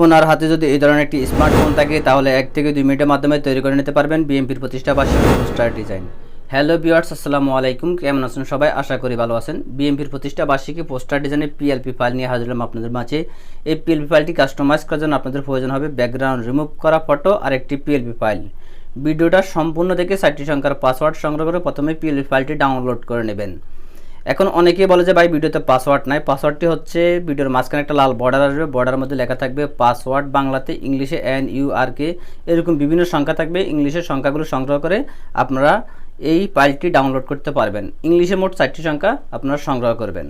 আপনার হাতে যদি এই ধরনের একটি স্মার্টফোন থাকে, তাহলে এক থেকে দুই মিনিটের মাধ্যমে তৈরি করে নিতে পারবেন বিএমপির প্রতিষ্ঠা বার্ষিক পোস্টার ডিজাইন। হ্যালো বিয়ার্স আসসালামু আলাইকুম। কেমন আছেন সবাই? আশা করি ভালো আছেন। বিএমপির প্রতিষ্ঠা বার্ষিকী পোস্টার ডিজাইনের পিএলপি ফাইল নিয়ে হাজির হলাম আপনাদের মাঝে। এই পিএলপি ফাইলটি কাস্টমাইজ করার জন্য আপনাদের প্রয়োজন হবে ব্যাকগ্রাউন্ড রিমুভ করা ফটো আর একটি পিএলপি ফাইল ভিডিওটা সম্পূর্ণ দেখে চারটি সংখ্যার পাসওয়ার্ড সংগ্রহ করে প্রথমে পিএলপি ফাইলটি ডাউনলোড করে নেবেন। এখন অনেকেই বলে যে ভাই, ভিডিওতে পাসওয়ার্ড নাই। পাসওয়ার্ডটি হচ্ছে ভিডিওর মাঝখানে একটা লাল বর্ডার আসবে। বর্ডারের মধ্যে লেখা থাকবে পাসওয়ার্ড বাংলাতে ইংলিশে এন ইউ আর কে এরকম বিভিন্ন সংখ্যা থাকবে। ইংলিশের সংখ্যাগুলো সংগ্রহ করে আপনারা এই ফাইলটি ডাউনলোড করতে পারবেন। ইংলিশে মোট চারটি সংখ্যা আপনারা সংগ্রহ করবেন।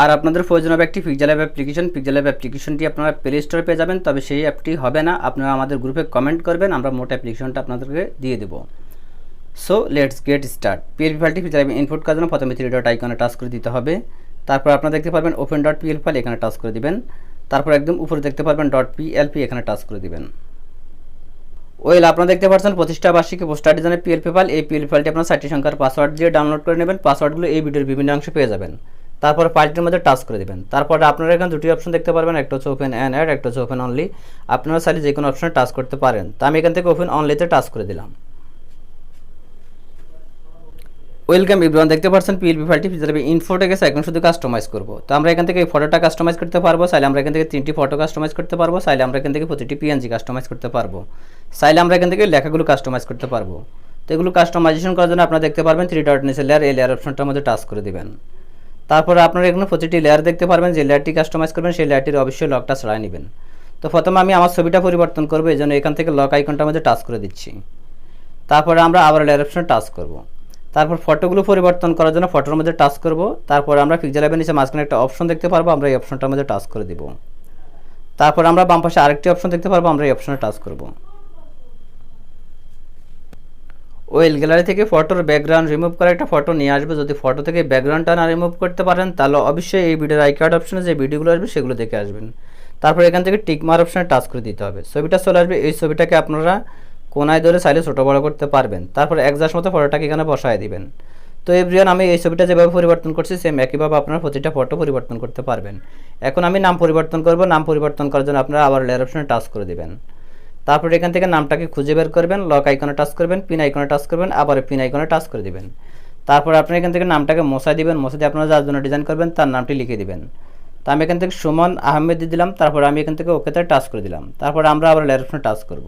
আর আপনাদের প্রয়োজন হবে একটি pixel app application pixel app অ্যাপ্লিকেশনটি আপনারা প্লে স্টোরে পেয়ে যাবেন। তবে সেই অ্যাপটি হবে না। আপনারা আমাদের গ্রুপে কমেন্ট করবেন। আমরা মোট অ্যাপ্লিকেশনটা আপনাদেরকে দিয়ে দেবো। So let's get start PLP ফাইলটি ফিচার ইনপুট করার জন্য প্রথমে থ্রি ডট আইকনে টাচ করে দিতে হবে। তারপর আপনারা দেখতে পারবেন ওপেন ডট পিএল ফাইল এখানে টাচ করে দিবেন। তারপর একদম উপরে দেখতে পারবেন ডট পিএলপি এখানে টাচ করে দিবেন। ওয়েল আপনারা দেখতে পাচ্ছেন প্রতিষ্ঠা বার্ষিকী পোস্টার ডিজাইনের পিএলপি ফাইল এই পিএলপি ফাইলটি আপনার ষাটটি সংখ্যার পাসওয়ার্ড দিয়ে ডাউনলোড করে নেবেন। পাসওয়ার্ডগুলো এই ভিডিওর বিভিন্ন অংশে পেয়ে যাবেন। তারপর ফাইলটির মধ্যে টাচ করে দেবেন। তারপর আপনারা এখানে দুটি অপশন দেখতে পারবেন, একটা হচ্ছে ওপেন অ্যান্ড অ্যাড একটা হচ্ছে ওপেন অনলি আপনারা চাইলে যে কোনো অপশনে টাচ করতে পারেন। তো আমি এখান থেকে ওপেন অনলিতে টাচ করে দিলাম। ওয়েলকাম ইব্রান দেখতে পাচ্ছেন পিএলপি ফাইলটি ফিচার ইনফোটে গেছে এখন শুধু কাস্টমাইজ করব। তো আমরা এখান থেকে ফটোটা কাস্টমাইজ করতে পারব, চাইলে আমরা এখান থেকে তিনটি ফটো কাস্টমাইজ করতে পারব, চাইলে আমরা এখান থেকে প্রতিটি পিএনজি কাস্টমাইজ করতে পারব। চাইলে আমরা এখান থেকে লেখাগুলো কাস্টমাইজ করতে পারব। তো এগুলো কাস্টমাইজেশন করার জন্য আপনারা দেখতে পারবেন থ্রি ডট নিচে লেয়ার এই লেয়ার অপশনটার মধ্যে টাচ করে দেবেন। তারপরে আপনারা এখানে প্রতিটি লেয়ার দেখতে পারবেন, যে লেয়ারটি কাস্টমাইজ করবেন, সেই লেয়ারটির অবশ্যই লকটা ছড়াই নেবেন। তো প্রথমে আমি আমার ছবিটা পরিবর্তন করব, এই জন্য এখান থেকে লক আইকনটার মধ্যে টাচ করে দিচ্ছি। তারপরে আমরা আবার লেয়ার অপশনে টাচ করব। তারপর ফটোগুলো পরিবর্তন করার জন্য ফটোর মধ্যে টাচ করব। তারপর আমরা পিকচার অ্যাপের নিচে মাঝখানে একটা অপশন দেখতে পারব, আমরা এই অপশনটার মধ্যে টাচ করে দিব। তারপর আমরা বাম পাশে আরেকটি অপশন দেখতে পারব, আমরা এই অপশনে টাচ করব। ওয়েল গ্যালারি থেকে ফটোর ব্যাকগ্রাউন্ড রিমুভ করে একটা ফটো নিয়ে আসবে। যদি ফটো থেকে ব্যাকগ্রাউন্ডটা না রিমুভ করতে পারেন, তাহলে অবশ্যই এই ভিডিওর আই কার্ড অপশনে যে ভিডিওগুলো আসবে, সেগুলো দেখে আসবেন। তারপর এখান থেকে টিকমার অপশনে টাচ করে দিতে হবে। ছবিটা চলে আসবে, এই ছবিটাকে আপনারা কোনায় ধরে চাইলে ছোটো বড়ো করতে পারবেন। তারপর একজাস্ট মতো ফটোটাকে এখানে বসায় দিবেন। তো এভরিওয়ান আমি এই ছবিটা যেভাবে পরিবর্তন করছি সেম একইভাবে আপনার প্রতিটা ফটো পরিবর্তন করতে পারবেন। এখন আমি নাম পরিবর্তন করব। নাম পরিবর্তন করার জন্য আপনারা আবার লেয়ার অপশনে টাচ করে দেবেন। তারপর এখান থেকে নামটাকে খুঁজে বের করবেন লক আইকনে টাচ করবেন পিন আইকনে টাচ করবেন, আবার পিন আইকনে টাচ করে দিবেন। তারপর আপনি এখান থেকে নামটাকে মশাই দিবেন মশাই দিয়ে আপনারা যার জন্য ডিজাইন করবেন তার নামটি লিখে দিবেন। তো আমি এখান থেকে সুমন আহমেদ দিলাম, তারপর আমি এখান থেকে ওকে ওকেতে টাচ করে দিলাম। তারপর আমরা আবার লেয়ার অপশনে টাচ করব।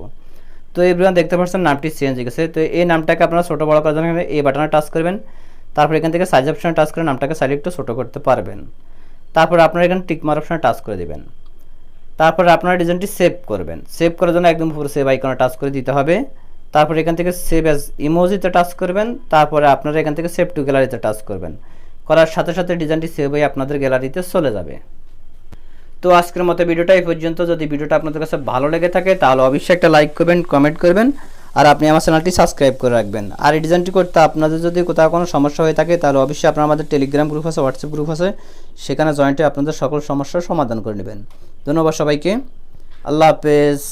তো এভরিওয়ান দেখতে পাচ্ছেন, নামটি চেঞ্জ হয়ে গেছে। তো এই নামটাকে আপনারা ছোটো বড় করার জন্য এই বাটনে টাচ করবেন। তারপর এখান থেকে সাইজ অপশনে টাচ করে নামটাকে সাইজ একটু ছোটো করতে পারবেন। তারপর আপনারা এখানে টিকমার অপশনে টাচ করে দেবেন। তারপর আপনারা ডিজাইনটি সেভ করবেন। সেভ করার জন্য একদম পুরো সেভ আইকনে টাচ করে দিতে হবে। তারপর এখান থেকে সেভ অ্যাজ ইমোজিতে টাচ করবেন। তারপরে আপনারা এখান থেকে সেভ টু গ্যালারিতে টাচ করবেন। করার সাথে সাথে ডিজাইনটি সেভ হয়ে আপনাদের গ্যালারিতে চলে যাবে। তো আজকের মতো ভিডিওটা এই পর্যন্ত। যদি ভিডিওটা আপনাদের কাছে ভালো লেগে থাকে, তাহলে অবশ্যই একটা লাইক করবেন কমেন্ট করবেন, আর আপনি আমার চ্যানেলটি সাবস্ক্রাইব করে রাখবেন। আর এই ডিজাইনটি করতে আপনাদের যদি কোথাও কোনো সমস্যা হয়ে থাকে, তাহলে অবশ্যই আপনার আমাদের টেলিগ্রাম গ্রুপ আছে হোয়াটসঅ্যাপ গ্রুপ আছে, সেখানে জয়েন্টে আপনাদের সকল সমস্যার সমাধান করে নেবেন। ধন্যবাদ সবাইকে। আল্লাহ হাফেজ।